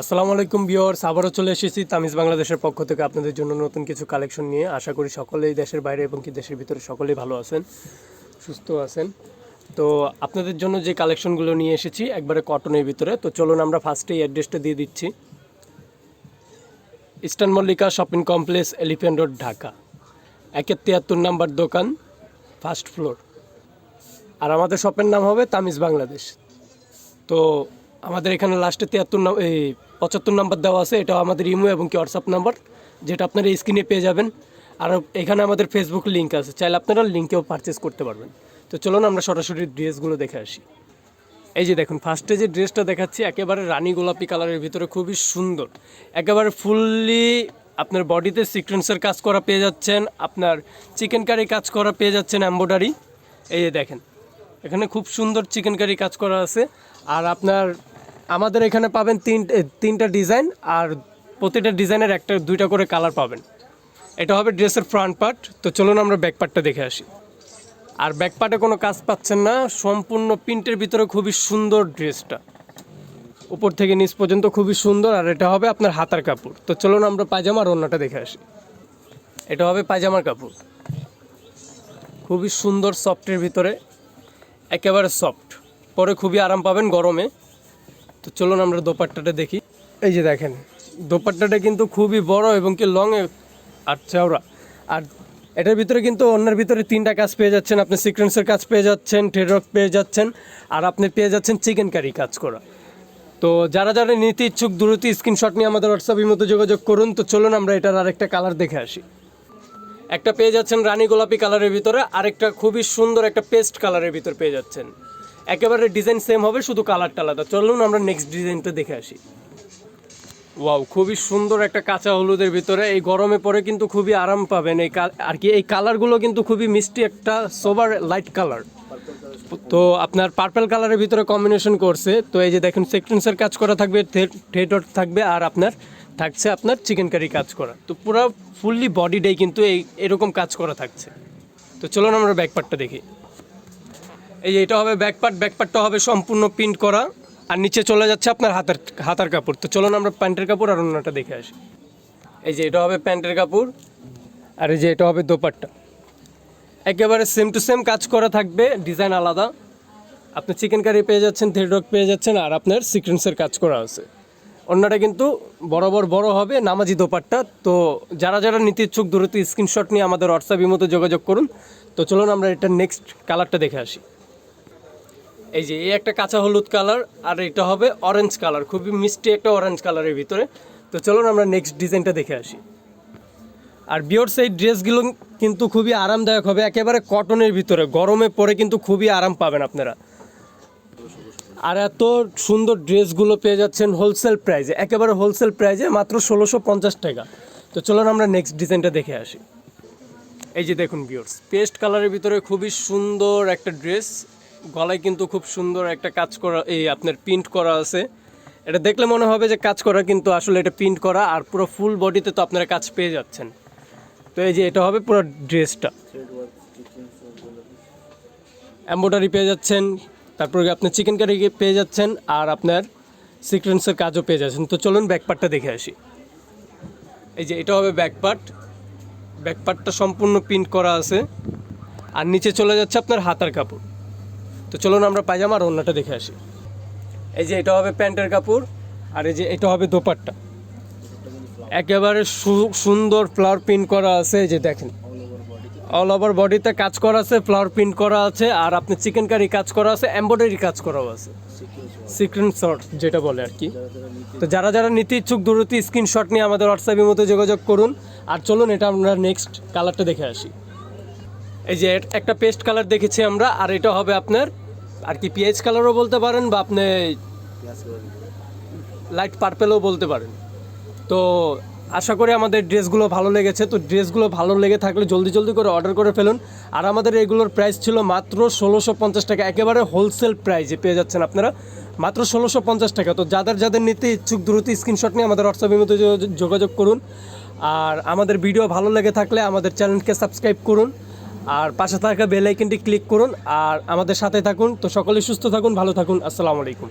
আসসালামু আলাইকুম বিয়র্স আবারও চলে এসেছি তামিজ বাংলাদেশের পক্ষ থেকে আপনাদের জন্য নতুন কিছু কালেকশন নিয়ে। আশা করি সকলেই দেশের বাইরে এবং কি দেশের ভিতরে সকলেই ভালো আছেন, সুস্থ আছেন। তো আপনাদের জন্য যে কালেকশনগুলো নিয়ে এসেছি, একবারে কটনের ভিতরে। তো চলুন আমরা ফার্স্টে এই অ্যাড্রেসটা দিয়ে দিচ্ছি। Eastern Mallika shopping complex, elephant road, Dhaka. একের তিয়াত্তর নাম্বার দোকান ফার্স্ট ফ্লোর আর আমাদের শপের নাম হবে তামিজ বাংলাদেশ। তো আমাদের এখানে লাস্টে তিয়াত্তর নাম এই পঁচাত্তর নাম্বার দেওয়া আছে এটা আমাদের ইমো এবং কি হোয়াটসঅ্যাপ নাম্বার, যেটা আপনারা স্ক্রিনে পেয়ে যাবেন। আর এখানে আমাদের ফেসবুক লিঙ্ক আছে, চাইলে আপনারা লিঙ্কেও পারচেস করতে পারবেন। তো চলুন আমরা সরাসরি ড্রেসগুলো দেখে আসি। এই যে দেখুন ফার্স্টে যে ড্রেসটা দেখাচ্ছি, একেবারে রানী গোলাপি কালারের ভিতরে খুবই সুন্দর। একেবারে ফুললি আপনার বডিতে সিকোয়েন্সের কাজ করা পেয়ে যাচ্ছেন, আপনার চিকেন কারি কাজ করা পেয়ে যাচ্ছেন এম্ব্রয়ডারি এই যে দেখেন, এখানে খুব সুন্দর চিকেন কারি কাজ করা আছে। আর আপনার আমাদের এখানে পাবেন তিন তিনটা ডিজাইন আর প্রতিটা ডিজাইনের একটা, দুইটা করে কালার পাবেন। এটা হবে ড্রেসের ফ্রন্ট পার্ট তো চলুন আমরা ব্যাক পার্টটা দেখে আসি। আর ব্যাক পার্টে কোনো কাজ পাচ্ছেন না। সম্পূর্ণ প্রিন্টের ভিতরে খুবই সুন্দর ড্রেসটা। উপর থেকে নিচ পর্যন্ত খুবই সুন্দর। আর এটা হবে আপনার হাতার কাপড়। তো চলুন আমরা পায়জামার অন্যটা দেখে আসি। এটা হবে পায়জামার কাপড়। খুবই সুন্দর সফটের ভিতরে। একেবারে সফট পরে খুবই আরাম পাবেন গরমে। তো চলুন আমরা দোপাট্টাটা দেখি। এই যে দেখেন, দোপাট্টাটা কিন্তু খুবই বড় এবং কি লং আর চওড়া। আর এটার ভিতরে কিন্তু অন্যের ভিতরে তিনটা কাজ পেয়ে যাচ্ছেন। আপনি সিকোয়েন্সের কাজ পেয়ে যাচ্ছেন টেডরক পেয়ে যাচ্ছেন, আর আপনি পেয়ে যাচ্ছেন চিকেন কারি কাজ করা। তো যারা যারা নিতে ইচ্ছুক, দ্রুত স্ক্রিনশট নিয়ে আমাদের হোয়াটসঅ্যাপের মতো যোগাযোগ করুন। তো চলুন আমরা এটার আরেকটা কালার দেখে আসি। একটা পেয়ে যাচ্ছেন রানী গোলাপি কালারের ভিতরে, আরেকটা খুবই সুন্দর একটা পেস্ট কালারের ভিতর পেয়ে যাচ্ছেন। একেবারে ডিজাইন সেম হবে, শুধু কালারটা আলাদা। চলুন আমরা নেক্সট ডিজাইনটা দেখে আসি। ওয়াও খুবই সুন্দর একটা কাঁচা হলুদের ভিতরে। এই গরমে পরে কিন্তু খুবই আরাম পাবেন। এই আর কি, এই কালারগুলো কিন্তু খুবই মিষ্টি একটা সোবার লাইট কালার তো আপনার পার্পেল কালারের ভিতরে কম্বিনেশন করছে। তো এই যে দেখুন সেকটেন্সের কাজ করা থাকবে থিয়েটার থাকবে, আর আপনার থাকছে আপনার চিকেন কারি কাজ করা। তো পুরো ফুললি বডিটাই কিন্তু এই এরকম কাজ করা থাকছে। তো চলুন আমরা ব্যাকপার্টটা দেখি। এই যে এটা হবে ব্যাকপার্ট ব্যাকপার্টটা হবে সম্পূর্ণ প্রিন্ট করা। আর নিচে চলে যাচ্ছে আপনার হাতের, হাতার কাপড়। তো চলুন আমরা প্যান্টের কাপড় আর অন্যটা দেখে আসি। এই যে এটা হবে প্যান্টের কাপড়, আর এই যে এটা হবে দোপাট্টা। একেবারে সেম টু সেম কাজ করা থাকবে ডিজাইন আলাদা। আপনি চিকেন কারি পেয়ে যাচ্ছেন থ্রেডক পেয়ে যাচ্ছেন, আর আপনার সিকোয়েন্সের কাজ করা আছে। অন্যটা কিন্তু বরাবর বড় হবে নামাজি দোপাট্টা। তো যারা যারা নিতে ইচ্ছুক দূরত্ব স্ক্রিনশট নিয়ে আমাদের হোয়াটসঅ্যাপের মতো যোগাযোগ করুন। তো চলুন আমরা এটা নেক্সট কালারটা দেখে আসি। এই যে, এই একটা কাঁচা হলুদ কালার, আর এটা হবে অরেঞ্জ কালার। খুবই মিষ্টি একটা অরেঞ্জ কালারের ভিতরে। তো চলুন আমরা নেক্সট ডিজাইনটা দেখে আসি। আর বিয়র্স এই ড্রেসগুলো কিন্তু খুবই আরামদায়ক হবে। একেবারে কটনের ভিতরে। গরমে পরে কিন্তু খুবই আরাম পাবেন আপনারা। আর এত সুন্দর ড্রেসগুলো পেয়ে যাচ্ছেন হোলসেল প্রাইজে একেবারে হোলসেল প্রাইজে মাত্র ষোলোশো পঞ্চাশ টাকা। তো চলুন আমরা নেক্সট ডিজাইনটা দেখে আসি। এই যে দেখুন বিয়র্স পেস্ট কালারের ভিতরে খুবই সুন্দর একটা ড্রেস। গলায় কিন্তু খুব সুন্দর একটা কাজ করা, এই আপনার প্রিন্ট করা আছে। এটা দেখলে মনে হবে যে কাজ করা কিন্তু আসলে এটা প্রিন্ট করা আর পুরো ফুল বডিতে তো আপনারা কাজ পেয়ে যাচ্ছেন। তো এই যে এটা হবে পুরো ড্রেসটা এম্ব্রয়ডারি পেয়ে যাচ্ছেন, তারপরে আপনি চিকেন কারি পেয়ে যাচ্ছেন আর আপনার সিকোয়েন্সের কাজও পেয়ে যাচ্ছেন। তো চলুন ব্যাকপার্টটা দেখে আসি। এই যে এটা হবে ব্যাকপার্ট ব্যাকপার্টটা সম্পূর্ণ প্রিন্ট করা আছে। আর নিচে চলে যাচ্ছে আপনার হাতার কাপড়। তো চলুন আমরা পায়জামা আর অন্যটা দেখে আসি। এই যে এটা হবে প্যান্টের কাপড়, আর এই যে এটা হবে দোপাট্টা। একেবারে সুন্দর ফ্লাওয়ার প্রিন্ট করা আছে যে দেখেন। অল ওভার বডিতে কাজ করা আছে ফ্লাওয়ার প্রিন্ট করা আছে, আর আপনি চিকেন কারি কাজ করা আছে এমব্রয়ডারি কাজ করাও আছে। সিক্রেট শর্ট যেটা বলে আর কি। তো যারা যারা নিতে ইচ্ছুক দূরত্ব স্ক্রিনশট নিয়ে আমাদের হোয়াটসঅ্যাপের মতো যোগাযোগ করুন। আর চলুন এটা আমরা নেক্সট কালারটা দেখে আসি। এই যে একটা পেস্ট কালার দেখেছি আমরা, আর এটা হবে আপনার আর কি পিএইচ কালারও বলতে পারেন বা আপনি লাইট পার্পেলও বলতে পারেন। তো আশা করি আমাদের ড্রেসগুলো ভালো লেগেছে। তো ড্রেসগুলো ভালো লেগে থাকলে জলদি জলদি করে অর্ডার করে ফেলুন। আর আমাদের এগুলোর প্রাইস ছিল মাত্র ষোলোশো পঞ্চাশ টাকা। একেবারে হোলসেল প্রাইসে পেয়ে যাচ্ছেন আপনারা। মাত্র ষোলোশো পঞ্চাশ টাকা। তো যাদের যাদের নিতে ইচ্ছুক দ্রুত স্ক্রিনশট নিয়ে আমাদের হোয়াটসঅ্যাপের মধ্যে যোগাযোগ করুন। আর আমাদের ভিডিও ভালো লেগে থাকলে আমাদের চ্যানেলকে সাবস্ক্রাইব করুন। আর পাশে থাকা বেল আইকনটি ক্লিক করুন আর আমাদের সাথে থাকুন। তো সকলে সুস্থ থাকুন, ভালো থাকুন। আসসালামু আলাইকুম।